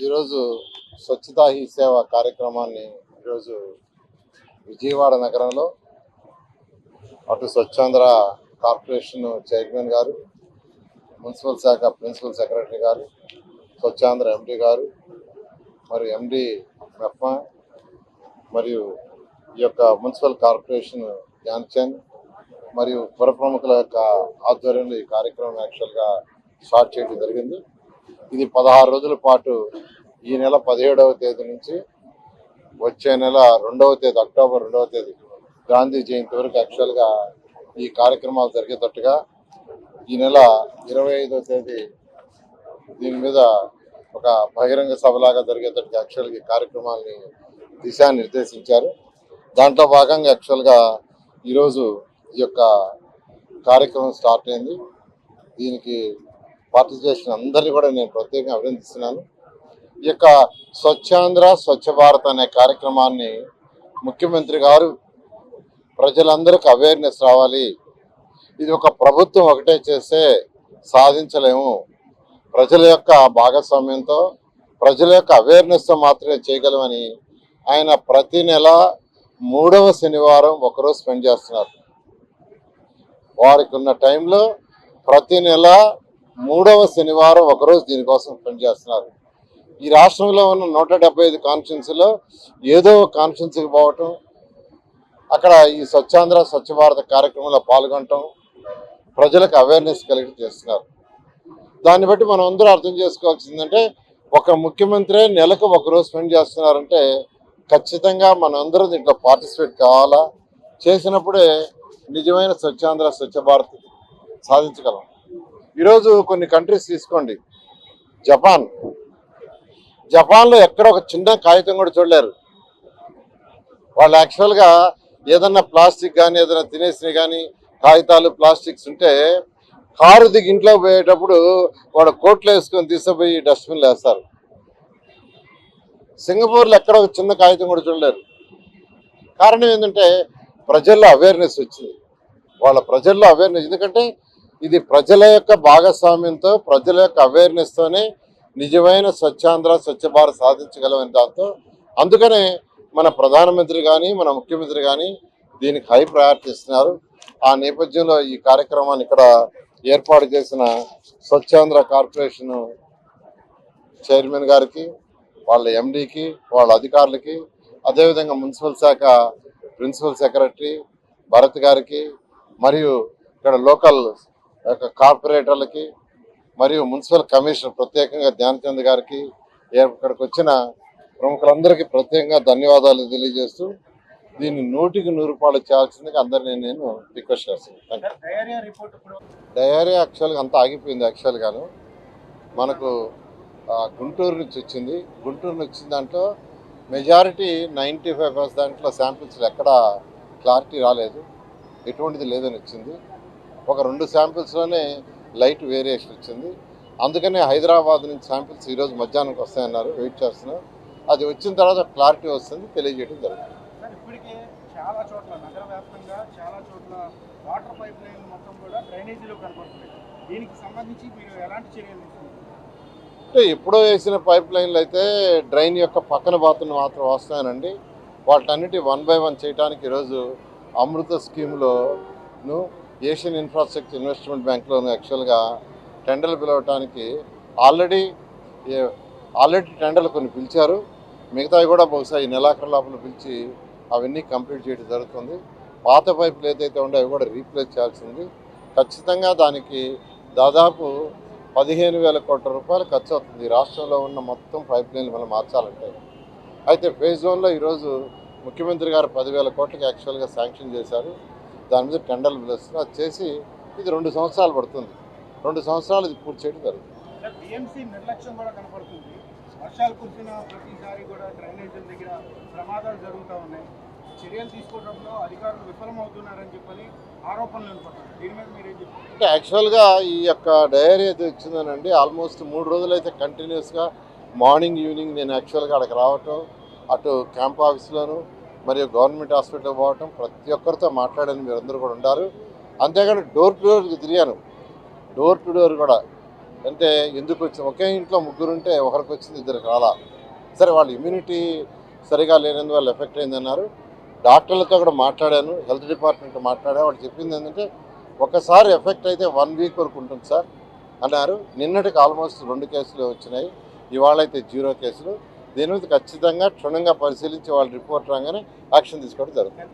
ఈరోజు స్వచ్ఛతా హీ సేవ కార్యక్రమాన్ని ఈరోజు విజయవాడ నగరంలో అటు స్వచ్ఛాంధ్ర కార్పొరేషన్ చైర్మన్ గారు మున్సిపల్ శాఖ ప్రిన్సిపల్ సెక్రటరీ గారు స్వచ్ఛాంధ్ర ఎండి గారు మరియు ఎండి మెఫ్మా మరియు ఈ యొక్క మున్సిపల్ కార్పొరేషన్ ధ్యాన్చంద్ మరియు పుర ప్రముఖుల యొక్క ఆధ్వర్యంలో ఈ కార్యక్రమం యాక్చువల్గా స్టార్ట్ చేయడం జరిగింది. ఇది పదహారు రోజుల పాటు ఈ నెల పదిహేడవ తేదీ నుంచి వచ్చే నెల రెండవ తేదీ అక్టోబర్ రెండవ తేదీ గాంధీ జయంతి వరకు యాక్చువల్గా ఈ కార్యక్రమాలు జరిగేటట్టుగా ఈ నెల ఇరవై ఐదవ తేదీ దీని మీద ఒక బహిరంగ సభలాగా జరిగేటట్టుగా యాక్చువల్గా ఈ కార్యక్రమాల్ని దిశానిర్దేశించారు. దాంట్లో భాగంగా యాక్చువల్గా ఈరోజు ఈ యొక్క కార్యక్రమం స్టార్ట్ అయింది. దీనికి పార్టీ చేసిన అందరినీ కూడా నేను ప్రత్యేకంగా అభినందిస్తున్నాను. ఈ యొక్క స్వచ్ఛాంధ్ర స్వచ్ఛ భారత్ అనే కార్యక్రమాన్ని ముఖ్యమంత్రి గారు ప్రజలందరికీ అవేర్నెస్ రావాలి. ఇది ఒక ప్రభుత్వం ఒకటే చేస్తే సాధించలేము. ప్రజల యొక్క భాగస్వామ్యంతో ప్రజల యొక్క అవేర్నెస్తో మాత్రమే చేయగలమని ఆయన ప్రతి నెల మూడవ శనివారం ఒకరోజు స్పెండ్ చేస్తున్నారు. వారికి ఉన్న టైంలో ప్రతి నెల మూడవ శనివారం ఒకరోజు దీనికోసం స్పెండ్ చేస్తున్నారు ఈ రాష్ట్రంలో ఉన్న నూట డెబ్బై ఐదు కాన్ఫరెన్స్లో ఏదో ఒక కాన్స్టిట్యున్సీకి పోవటం అక్కడ ఈ స్వచ్ఛాంధ్ర స్వచ్ఛ భారత కార్యక్రమంలో పాల్గొనటం ప్రజలకు అవేర్నెస్ కలిగి చేస్తున్నారు. దాన్ని బట్టి మనం అందరూ అర్థం చేసుకోవాల్సిందంటే ఒక ముఖ్యమంత్రి నెలకు ఒక రోజు స్పెండ్ చేస్తున్నారంటే ఖచ్చితంగా మనం అందరూ దీంట్లో పార్టిసిపేట్ కావాలా? చేసినప్పుడే నిజమైన స్వచ్ఛాంధ్ర స్వచ్ఛ భారత్ సాధించగలం. ఈరోజు కొన్ని కంట్రీస్ తీసుకోండి. జపాన్. జపాన్లో ఎక్కడ ఒక చిన్న కాగితం కూడా చూడలేరు. వాళ్ళు యాక్చువల్గా ఏదన్నా ప్లాస్టిక్ కానీ ఏదైనా తినేసినవి కానీ కాగితాలు ప్లాస్టిక్స్ ఉంటే కారు దిగి ఇంట్లో పోయేటప్పుడు వాడు కోట్లు వేసుకొని తీసుకుపోయి డస్ట్బిన్లు వేస్తారు. సింగపూర్లో ఎక్కడ ఒక చిన్న కాగితం కూడా చూడలేరు. కారణం ఏంటంటే ప్రజల్లో అవేర్నెస్ వచ్చింది. వాళ్ళ ప్రజల్లో అవేర్నెస్ ఎందుకంటే ఇది ప్రజల యొక్క భాగస్వామ్యంతో ప్రజల యొక్క అవేర్నెస్తోనే నిజమైన స్వచ్ఛాంధ్ర స్వచ్ఛ భారత్ సాధించగలమని దాంతో. అందుకనే మన ప్రధానమంత్రి కానీ మన ముఖ్యమంత్రి కానీ దీనికి హై ప్రయారిటీ ఇస్తున్నారు. ఆ నేపథ్యంలో ఈ కార్యక్రమాన్ని ఇక్కడ ఏర్పాటు చేసిన స్వచ్ఛాంధ్ర కార్పొరేషన్ చైర్మన్ గారికి వాళ్ళ ఎండీకి వాళ్ళ అధికారులకి అదేవిధంగా మున్సిపల్ శాఖ ప్రిన్సిపల్ సెక్రటరీ భరత్ గారికి మరియు ఇక్కడ లోకల్ కార్పొరేటర్లకి మరియు మున్సిపల్ కమిషనర్ ప్రత్యేకంగా ధ్యానచంద్ గారికి ఇక్కడికి వచ్చిన ప్రముఖులందరికీ ప్రత్యేకంగా ధన్యవాదాలు తెలియజేస్తూ దీన్ని నూటికి నూరు రూపాయలు చేయాల్సిందిగా అందరినీ నేను రిక్వెస్ట్ యూ డయేరియా యాక్చువల్గా అంతా ఆగిపోయింది యాక్చువల్గాను మనకు గుంటూరు నుంచి వచ్చింది. గుంటూరు నుంచి వచ్చిన దాంట్లో మెజారిటీ నైంటీ ఫైవ్ పర్సెంట్ దాంట్లో శాంపిల్స్ ఎక్కడ క్లారిటీ రాలేదు. ఎటువంటిది లేదని వచ్చింది. ఒక రెండు శాంపిల్స్లోనే లైట్ వేరియేషన్ వచ్చింది. అందుకనే హైదరాబాద్ నుంచి శాంపిల్స్ ఈరోజు మధ్యాహ్నంకి వస్తాయన్నారు వెయిట్ చేస్తున్నాం. అది వచ్చిన తర్వాత క్లారిటీ వస్తుంది తెలియజేయడం జరుగుతుంది. సార్ ఇప్పటికే చాలా చోట్ల నగర వ్యాప్తంగా చాలా చోట్ల వాటర్ పైప్ లైన్ మొత్తం కూడా డ్రైనేజీలో కనపడుతున్నాయి దీనికి సంబంధించి మీరు ఎలాంటి చర్యలు తీసుకుంటారు అంటే ఎప్పుడో వేసిన పైప్ లైన్లు అయితే డ్రైన్ యొక్క పక్కన బాత్రూమ్ మాత్రం వస్తాయనండి. వాటన్నిటి వన్ బై వన్ చేయడానికి ఈరోజు అమృత స్కీమ్లోను ఏషియన్ ఇన్ఫ్రాస్ట్రక్చర్ ఇన్వెస్ట్మెంట్ బ్యాంక్లోను యాక్చువల్గా టెండర్లు పిలవటానికి ఆల్రెడీ ఆల్రెడీ టెండర్లు కొన్ని పిలిచారు. మిగతావి కూడా బహుశా ఈ నెలాఖరు లోపల పిలిచి అవన్నీ కంప్లీట్ చేయడం జరుగుతుంది. పాత పైపులు ఏదైతే ఉండే అవి కూడా రీప్లేస్ చేయాల్సింది. ఖచ్చితంగా దానికి దాదాపు పదిహేను వేల కోట్ల రూపాయలు ఖర్చు అవుతుంది. రాష్ట్రంలో ఉన్న మొత్తం పైప్ లైన్లు మనం మార్చాలంటే. అయితే ఫేజ్ వన్లో ఈరోజు ముఖ్యమంత్రి గారు పదివేల కోట్లకి యాక్చువల్గా శాంక్షన్ చేశారు. దాని మీద టెండర్లు పిలుస్తున్నారు అది చేసి ఇది రెండు సంవత్సరాలు పడుతుంది. రెండు సంవత్సరాలు ఇది పూర్తి చేయడం జరుగుతుంది. సార్ బిఎంసీ నిర్లక్ష్యం కూడా కనపడుతుంది. వర్షాలు కురిసిన ప్రతిసారి కూడా డ్రైనేజీల దగ్గర ప్రమాదాలు జరుగుతూ ఉన్నాయి. చర్యలు తీసుకోవడంలో అధికారులు విఫలమవుతున్నారని చెప్పని ఆరోపణలు వినపడుతుంది దీని మీద మీరేం చెప్తారు? అంటే యాక్చువల్గా ఈ యొక్క డైరీ అయితే వచ్చిందనండి ఆల్మోస్ట్ మూడు రోజులు అయితే కంటిన్యూస్గా మార్నింగ్ ఈవినింగ్ నేను యాక్చువల్గా అక్కడికి రావటం అటు క్యాంప్ ఆఫీస్లోను మరియు గవర్నమెంట్ హాస్పిటల్ పోవటం ప్రతి ఒక్కరితో మాట్లాడాను మీరందరూ కూడా ఉండారు. అంతేకాని డోర్ టు డోర్కి తిరిగాను. డోర్ టు డోర్ కూడా అంటే ఎందుకు వచ్చి ఒకే ఇంట్లో ముగ్గురు ఉంటే ఒకరికి వచ్చింది ఇద్దరికి రాలా. సరే వాళ్ళ ఇమ్యూనిటీ సరిగా లేనందువల్ల ఎఫెక్ట్ అయిందన్నారు. డాక్టర్లతో కూడా మాట్లాడాను హెల్త్ డిపార్ట్మెంట్ మాట్లాడా వాళ్ళు చెప్పింది ఏంటంటే ఒకసారి ఎఫెక్ట్ అయితే వన్ వీక్ వరకు ఉంటుంది సార్ అన్నారు. నిన్నటికి ఆల్మోస్ట్ రెండు కేసులు వచ్చినాయి. ఇవాళ అయితే జీరో కేసులు. దీని మీద ఖచ్చితంగా క్షుణ్ణంగా పరిశీలించి వాళ్ళ రిపోర్ట్ రాగానే యాక్షన్ తీసుకోవడం జరుగుతుంది.